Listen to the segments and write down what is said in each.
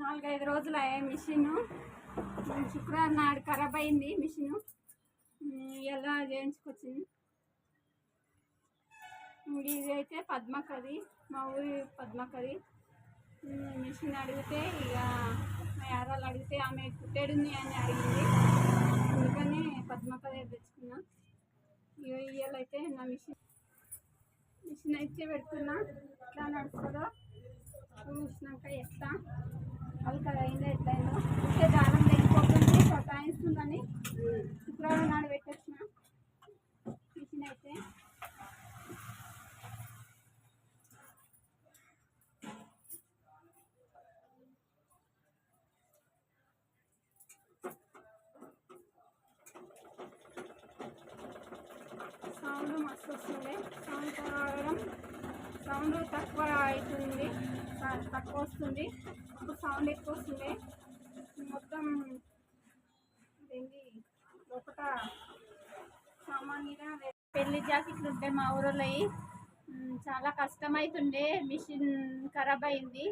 నాలుగైదు రోజులు అయ్యాయి మిషన్. శుక్రవారం నాడు ఖరాబ్ అయింది మిషన్. ఎలా చేయించుకొచ్చింది? ఇది అయితే పద్మకది మా ఊరి పద్మకది. మిషన్ అడిగితే ఇక మా యారాలు అడిగితే ఆమె కుట్టేడుంది అని అడిగింది. అందుకని పద్మకది తెచ్చుకున్నా. ఇక ఇవాళ అయితే నా మిషన్. మిషన్ అయితే పెడుతున్నా. ఎట్లా నడుస్తుందో చూసినాక ఎట్లా వాళ్ళకి అయిందో ఎట్లయిందో. ఇంకే దానం లేకపోతుంది సతాయిస్తుందని శుక్రవారం నాడు పెట్టొచ్చిన. మిషన్ అయితే సౌండ్ మస్తు వస్తుంది సౌండ్ రావడం సౌండ్ తక్కువ అవుతుంది తక్కువ వస్తుంది. ఇప్పుడు సౌండ్ ఎక్కువ వస్తుంది. మొత్తం ఏంటి ఒకట సామాన్యంగా పెళ్ళి జాకెట్లు ఉంటాయి మా ఊరిలో చాలా కష్టమవుతుండే మిషన్ ఖరాబ్ అయింది.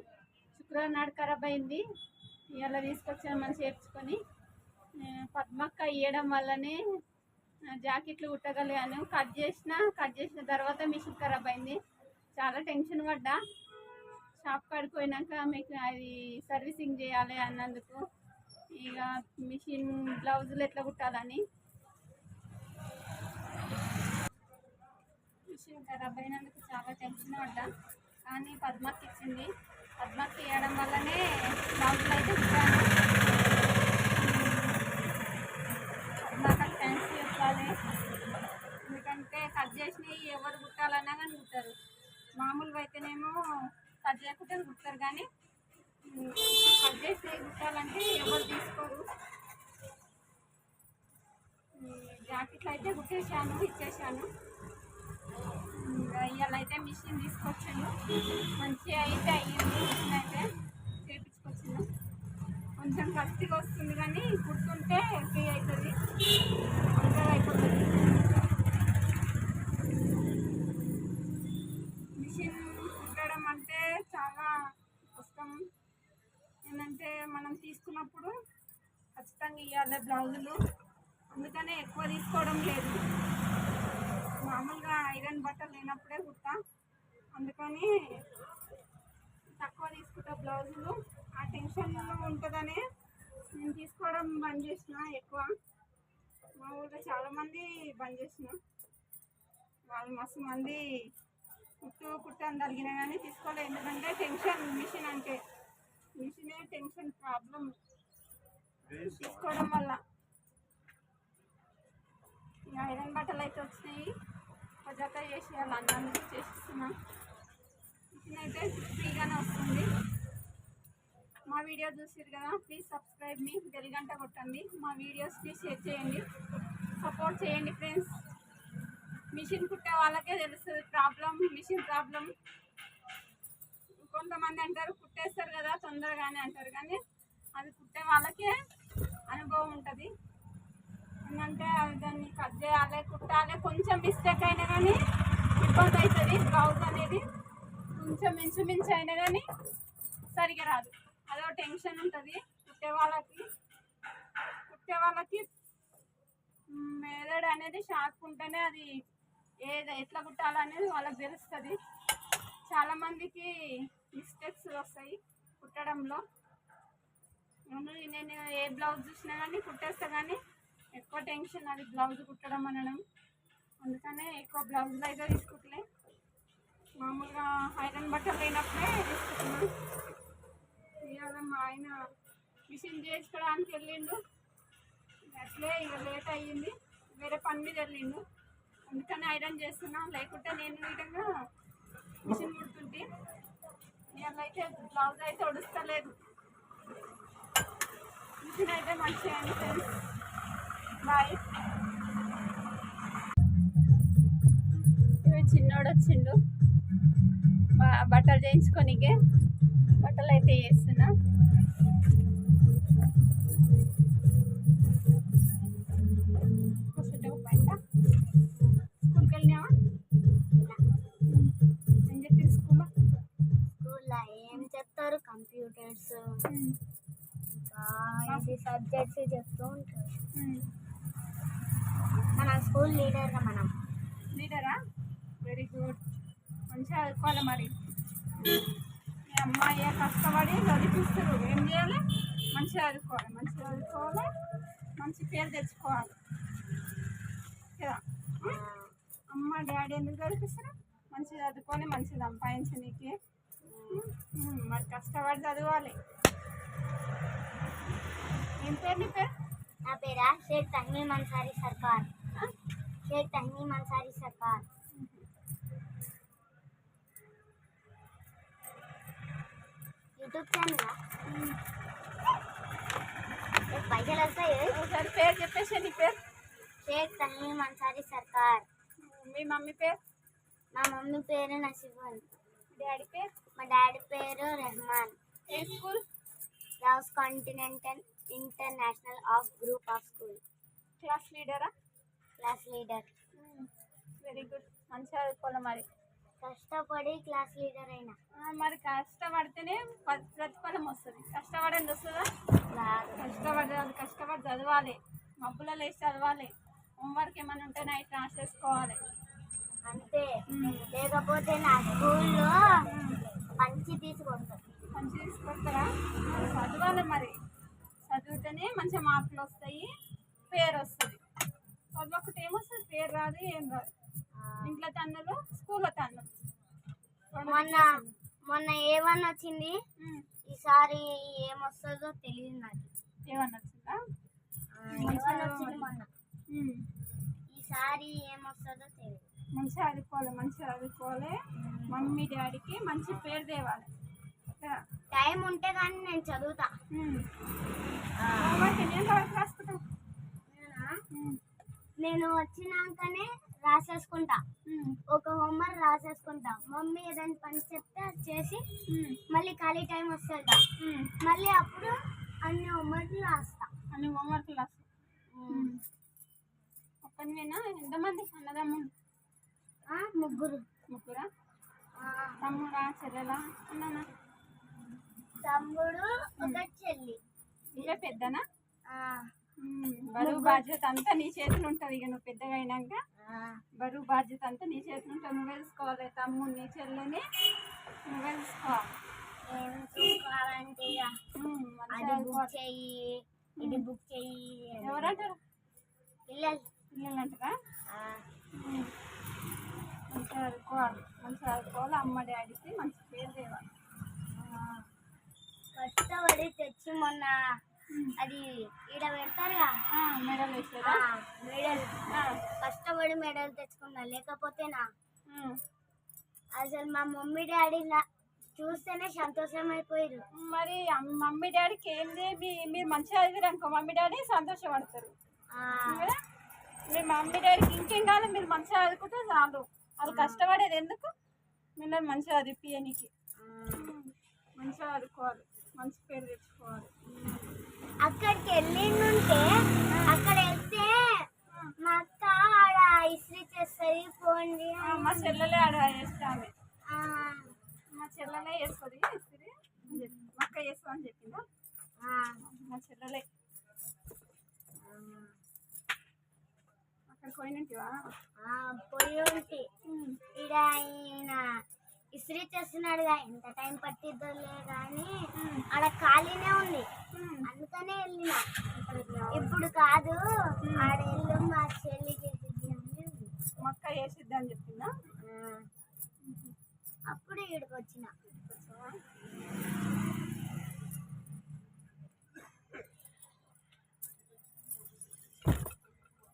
శుక్రవారం నాడు ఖరాబ్ అయింది. ఇలా తీసుకొచ్చాను మనం చేర్చుకొని. పద్మక్క ఇవ్వడం వల్లనే జాకెట్లు కుట్టగలిగాను. కట్ చేసిన కట్ చేసిన తర్వాత మిషన్ ఖరాబ్ అయింది. చాలా టెన్షన్ పడ్డా. షాప్ కాడికి పోయినాక మీకు అది సర్వీసింగ్ చేయాలి అన్నందుకు. ఇక మిషన్ బ్లౌజులు ఎట్లా కుట్టాలని? మిషన్ ఖరాబ్ అయినందుకు చాలా టెన్షన్ పడ్డా. కానీ పద్మకి ఇచ్చింది. పద్మకి ఇవ్వడం వల్లనే బ్లౌజులు అయితే ఇచ్చాను పద్మకి థ్యాంక్స్ చెప్పాలి. ఎందుకంటే కట్ చేసినవి ఎవరు కుట్టాలన్నా కానీ కుట్టారు. మామూలుగా అయితేనేమో కట్ చేయకుంటే కుడతారు కానీ కట్ చేసి కుట్టాలంటే ఎవరు తీసుకోరు. జాకెట్లు అయితే కుట్టేశాను ఇచ్చేసాను ఇవాళ అయితే మిషన్ తీసుకొచ్చాను. మంచిగా అయితే అయ్యింది మిషన్ అయితే చేపించుకొచ్చాను. కొంచెం కస్తిగా వస్తుంది కానీ కుడుతుంటే ఫ్రీ అవుతుంది. తొందరగా అయిపోతుంది. తీసుకున్నప్పుడు ఖచ్చితంగా ఇవ్వాలి బ్లౌజులు. అందుకనే ఎక్కువ తీసుకోవడం లేదు. మామూలుగా ఐరన్ బట్టలు లేనప్పుడే కుట్టా అందుకని తక్కువ తీసుకుంటా బ్లౌజులు. ఆ టెన్షన్లో ఉంటుందనే నేను తీసుకోవడం బంద్ చేసిన ఎక్కువ. మా ఊళ్ళో చాలామంది బంద్ చేసిన. వాళ్ళు మస్తు మంది కుట్టు కుట్టు అని తగిన కానీ తీసుకోలేదు ఎందుకంటే టెన్షన్ మిషన్ అంటే మిషనే టెన్షన్ ప్రాబ్లం తీసుకోవడం వల్ల ఈ ఐరన్ బట్టలు అయితే వచ్చినాయి. కొద్దిగా చేసేయాలి అన్నందుకు చేసిస్తున్నాం మిషన్ అయితే ఫ్రీగానే వస్తుంది. మా వీడియో చూసారు కదా ప్లీజ్ సబ్స్క్రైబ్ మీ గంట కొట్టండి. మా వీడియోస్ని షేర్ చేయండి. సపోర్ట్ చేయండి ఫ్రెండ్స్ మిషన్ కుట్టే వాళ్ళకే తెలుస్తుంది ప్రాబ్లం మిషన్ ప్రాబ్లం కొంతమంది అంటారు కుట్టేస్తారు కదా తొందరగానే అంటారు. కానీ అది కుట్టే వాళ్ళకే అనుభవం ఉంటుంది ఏంటంటే అది దాన్ని కట్ చేయాలి కుట్టాలి కొంచెం మిస్టేక్ అయినా కానీ ఇబ్బంది అవుతుంది. బ్లౌజ్ అనేది కొంచెం మించుమించు అయినా కానీ సరిగా రాదు. అదో టెన్షన్ ఉంటుంది. కుట్టే వాళ్ళకి కుట్టే వాళ్ళకి మెదడు అనేది షార్ప్ ఉంటేనే అది ఏది ఎట్లా కుట్టాలనేది వాళ్ళకి తెలుస్తుంది. చాలామందికి మిస్టేక్స్ వస్తాయి కుట్టడంలో. నేను ఏ బ్లౌజ్ చూసినా కానీ కుట్టేస్తా కానీ ఎక్కువ టెన్షన్ అది బ్లౌజ్ కుట్టడం అనడం. అందుకనే ఎక్కువ బ్లౌజులు అయితే తీసుకుంటలే. మామూలుగా ఐరన్ బట్టలు లేనప్పుడే తీసుకుంటున్నాను ఇవాళ మా ఆయన మిషన్ చేసుకోవడానికి వెళ్ళిండు. అట్లే ఇక లేట్ అయ్యింది. వేరే పని మీద వెళ్ళిండు. అందుకని ఐరన్ చేస్తున్నా. లేకుంటే నేను విధంగా మిషన్ కుడుతుంటే ఇవాళ అయితే బ్లౌజ్ అయితే ఉడుస్తలేదు. మిషన్ అయితే మంచిగా అయింది బాయ్ ఇవి చిన్నోడు వచ్చిండు. బట్టలు చేయించుకోనికే బట్టలు అయితే చేస్తున్నా. కంప్యూటర్స్. ఇంకా సబ్జెక్ట్స్ చెప్తూ ఉంటారు. మన స్కూల్ లీడర్గా మనం. లీడరా? Very good. మంచిగా చదువుకోవాలి మరి. మీ అమ్మాయి కష్టపడి చదివిస్తారు ఏం చేయాలి? మంచిగా చదువుకోవాలి. మంచిగా చదువుకోవాలి. మంచి పేరు తెచ్చుకోవాలి. కదా? అమ్మ డాడీ ఎందుకు చదివిస్తారు మంచిగా చదువుకొని మంచిగా సంపాదించనీకి. ఉమ్, మరి కష్టపడి చదవాలి. ఏం పేరు నీ పేరు? నా పేరా షేక్ తహమీమ్ అన్సారీ సర్కార్. షేక్ తహమీమ్ అన్సారీ సర్కార్. YouTube channel? పైసలు వస్తాయి? ఒకసారి పేరు చెప్పేసి నీ పేరు? షేక్ తహమీమ్ అన్సారీ సర్కార్. మీ మమ్మీ పేరు? మా మమ్మీ పేరు నసిఫన్ డాడీ పేరు? మా డాడీ పేరు రెహమాన్. ఏ school? Rao's continental. International of group of school. Class లీడరా? Class leader. Very good. మంచిగా చదువుకోవాలి మరి. కష్టపడి క్లాస్ లీడర్ అయినా. మరి కష్టపడితేనే ప్రతిఫలం వస్తుంది. కష్టపడండి వస్తుందా? రాదు. కష్టపడి చదవాలి. మబ్బులో లేచి చదవాలి. హోంవర్క్ ఏమైనా ఉంటే నైట్ రాసేసుకోవాలి అంతే. ఉమ్. లేకపోతే నా స్కూల్లో పంచి తీసుకొస్తారు. మంచి తీసుకొస్తారా? చదవాలి మరి. చదివితేనే మంచి మార్కులు వస్తాయి పేరు వస్తుంది. చదవకపోతే ఏమొస్తుంది పేరు రాదు ఏం రాదు. ఇంట్లో తన్నులు స్కూల్లో తన్నులు. రెండు మొన్న మొన్న ఏమని వచ్చింది. ఈసారి ఏమొస్తుందో తెలియదు నాకు. ఏమన్నా వచ్చిందా? మొన్న. ఈసారి ఏమొస్తుందో తెలియదు. మంచిగా చదువుకోవాలి మంచిగా చదువుకోవాలి. మమ్మీ డాడీకి మంచి పేరు తేవాలి? టైం ఉంటే కానీ నేను చదువుతా. నేను వచ్చినాకనే రాసేసుకుంటా. ఒక హోంవర్క్ రాసేసుకుంటా. మమ్మీ ఏదైనా పని చెప్తే అది చేసి. మళ్ళీ ఖాళీ టైం వస్తుంది. మళ్ళీ అప్పుడు అన్ని హోంవర్క్లు రాస్తా. అన్ని హోంవర్క్ రాసు ఒక్కనివేనా ఎంతమంది? అన్నదమ్ముడు ముగ్గురు. ముగ్గురా? తమ్ముడా చెల్లెలా? అన్ననా? తమ్ముడు ఒక చెల్లి. ఇవే పెద్దనా. బరువు బాధ్యత అంతా నీ చేతులు ఉంటుంది ఇక నువ్వు పెద్దగా అయినాక. బరువు బాధ్యత అంతా నీ చేతులు ఉంటుంది నువ్వే చూసుకోవాలి తమ్ముడిని చెల్లెని నువ్వే ఇక. చెయ్యి ఇది బుక్ అని. ఎవరంటారు? పిల్లలు. పిల్లలు అంటారా. మంచిగా చదువుకోవాలి. మంచిగా చదువుకోవాలి. అమ్మ డాడీకి మంచి పేరు తేవాలి. కష్టపడి తెచ్చి మొన్న అది ఈడ పెడతారుగా? Medal medal. కష్టపడి మెడల్ తెచ్చుకున్నా లేకపోతే నా. ఉమ్. అసలు మా మమ్మీ డాడీ చూస్తేనే సంతోషం అయిపోయారు మరి మమ్మీ డాడీకి ఏంది? మీ మీరు మంచిగా చదివారు అనుకో మమ్మీ డాడీ సంతోషపడతారు. కదా? మీ మమ్మీ డాడీకి ఇంకేం కావాలి? మీరు మంచిగా చదువుకుంటే చాలు. వాళ్ళు కష్టపడేది ఎందుకు? మీరు మంచిగా చదివిపియనికి. మంచిగా చదువుకోవాలి. మంచి పేరు తెచ్చుకోవాలి. అక్కడికి వెళ్ళిండుంటే అక్కడ వెళ్తే మా అక్క ఆడ ఇస్త్రీ చేస్తుంది పోండి మా చెల్లెలే ఆడ చేస్తాను మా చెల్లెలే చేస్తుంది చెప్పి మా అక్క చేస్తా అని చెప్పిందా? మా చెల్లెలే. అక్కడికి పోయినట్టువా పోయి ఉంటే. ఇక ఆయన ఇస్త్రీ చేస్తున్నాడుగా. ఎంత టైం పట్టిద్దోలే కానీ ఆడ ఖాళీనే ఉంది. అందుకనే వెళ్ళిన. ఇప్పుడు కాదు. ఆడ వెళ్ళు మా చెల్లి చేసిద్ది అని ఉంది. మా అక్క చేసిద్ది అని చెప్పిందా? అప్పుడు ఇక్కడికి వచ్చిన.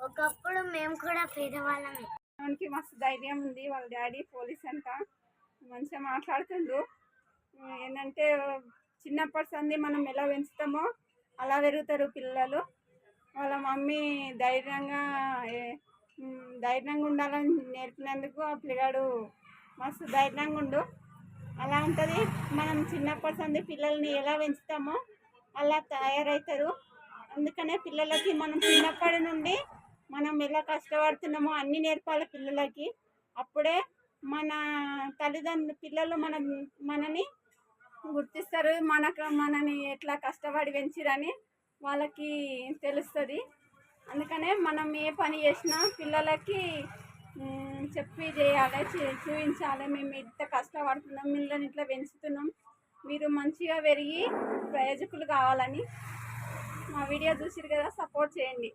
ఒకప్పుడు మేము కూడా పేదవాళ్ళమే. మనకి మస్తు ధైర్యం ఉంది. వాళ్ళ డాడీ పోలీస్ అంట. మంచిగా మాట్లాడుతుండు ఏంటంటే చిన్నప్పటి సంది మనం ఎలా పెంచుతామో అలా పెరుగుతారు పిల్లలు. వాళ్ళ మమ్మీ ధైర్యంగా ధైర్యంగా ఉండాలని నేర్పినందుకు ఆ పిల్లగాడు మస్తు ధైర్యంగా ఉండు. అలా ఉంటుంది. మనం చిన్నప్పటి సంది పిల్లల్ని ఎలా పెంచుతామో అలా తయారవుతారు. అందుకనే పిల్లలకి మనం చిన్నప్పటి నుండి మనం ఎలా కష్టపడుతున్నామో అన్నీ నేర్పాలి పిల్లలకి. అప్పుడే మన తల్లిదండ్రులు పిల్లలు మన మనని గుర్తిస్తారు. మనకు మనని ఎట్లా కష్టపడి పెంచిరని వాళ్ళకి తెలుస్తుంది. అందుకనే మనం ఏ పని చేసినా పిల్లలకి చెప్పి చేయాలి చూ- చూపించాలి మేము ఇంత కష్టపడుతున్నాం మిమ్మల్ని ఇట్లా పెంచుతున్నాం. మీరు మంచిగా పెరిగి ప్రయోజకులు కావాలని మా వీడియో చూసిరు కదా సపోర్ట్ చేయండి.